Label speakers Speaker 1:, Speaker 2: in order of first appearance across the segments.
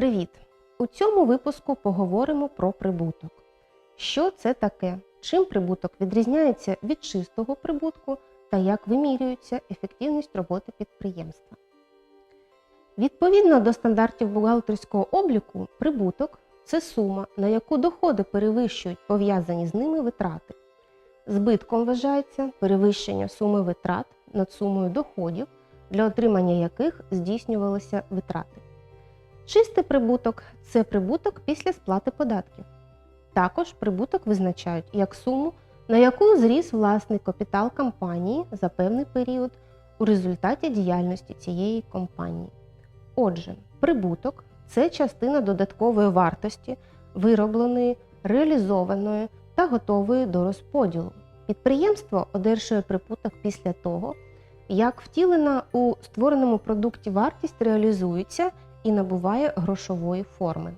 Speaker 1: Привіт! У цьому випуску поговоримо про прибуток. Що це таке? Чим прибуток відрізняється від чистого прибутку та як вимірюється ефективність роботи підприємства. Відповідно до стандартів бухгалтерського обліку, прибуток це сума, на яку доходи перевищують пов'язані з ними витрати. Збитком вважається перевищення суми витрат над сумою доходів, для отримання яких здійснювалися витрати. Чистий прибуток це прибуток після сплати податків. Також прибуток визначають як суму, на яку зріс власний капітал компанії за певний період у результаті діяльності цієї компанії. Отже, прибуток це частина додаткової вартості, виробленої, реалізованої та готової до розподілу. Підприємство одержує прибуток після того, як втілена у створеному продукті вартість реалізується і набуває грошової форми.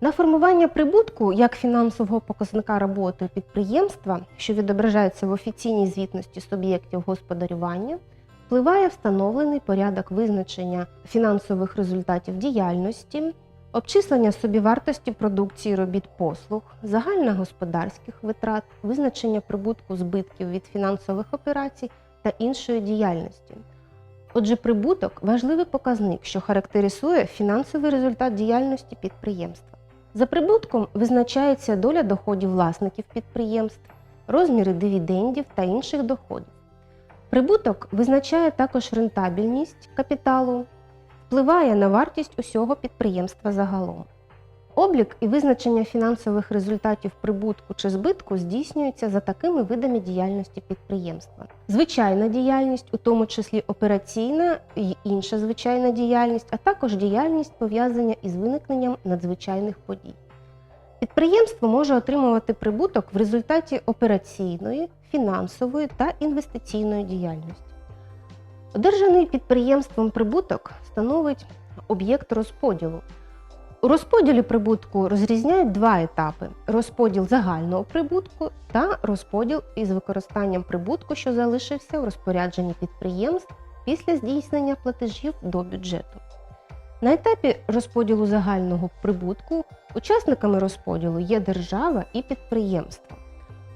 Speaker 1: На формування прибутку як фінансового показника роботи підприємства, що відображається в офіційній звітності суб'єктів господарювання, впливає встановлений порядок визначення фінансових результатів діяльності, обчислення собівартості продукції робіт послуг, загальногосподарських витрат, визначення прибутку збитків від фінансових операцій та іншої діяльності. Отже, прибуток важливий показник, що характеризує фінансовий результат діяльності підприємства. За прибутком визначається доля доходів власників підприємств, розміри дивідендів та інших доходів. Прибуток визначає також рентабельність капіталу, впливає на вартість усього підприємства загалом. Облік і визначення фінансових результатів прибутку чи збитку здійснюється за такими видами діяльності підприємства: звичайна діяльність, у тому числі операційна і інша звичайна діяльність, а також діяльність пов'язана із виникненням надзвичайних подій. Підприємство може отримувати прибуток в результаті операційної, фінансової та інвестиційної діяльності. Одержаний підприємством прибуток становить об'єкт розподілу. У розподілі прибутку розрізняють два етапи: розподіл загального прибутку та розподіл із використанням прибутку, що залишився в розпорядженні підприємств після здійснення платежів до бюджету. На етапі розподілу загального прибутку учасниками розподілу є держава і підприємство.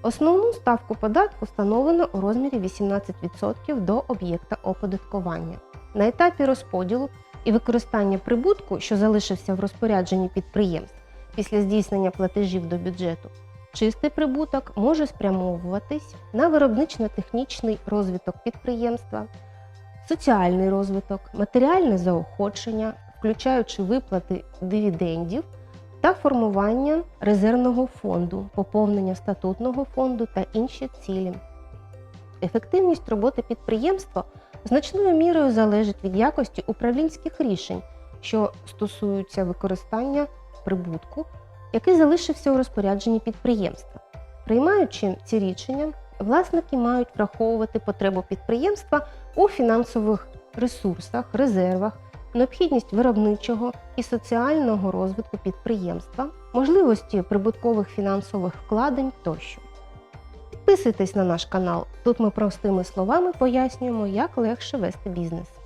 Speaker 1: Основну ставку податку встановлено у розмірі 18% до об'єкта оподаткування. На етапі розподілу і використання прибутку, що залишився в розпорядженні підприємств після здійснення платежів до бюджету, чистий прибуток може спрямовуватись на виробнично-технічний розвиток підприємства, соціальний розвиток, матеріальне заохочення, включаючи виплати дивідендів та формування резервного фонду, поповнення статутного фонду та інші цілі. Ефективність роботи підприємства значною мірою залежить від якості управлінських рішень, що стосуються використання прибутку, який залишився у розпорядженні підприємства. Приймаючи ці рішення, власники мають враховувати потребу підприємства у фінансових ресурсах, резервах, необхідність виробничого і соціального розвитку підприємства, можливості прибуткових фінансових вкладень тощо. Підписуйтесь на наш канал. Тут ми простими словами пояснюємо, як легше вести бізнес.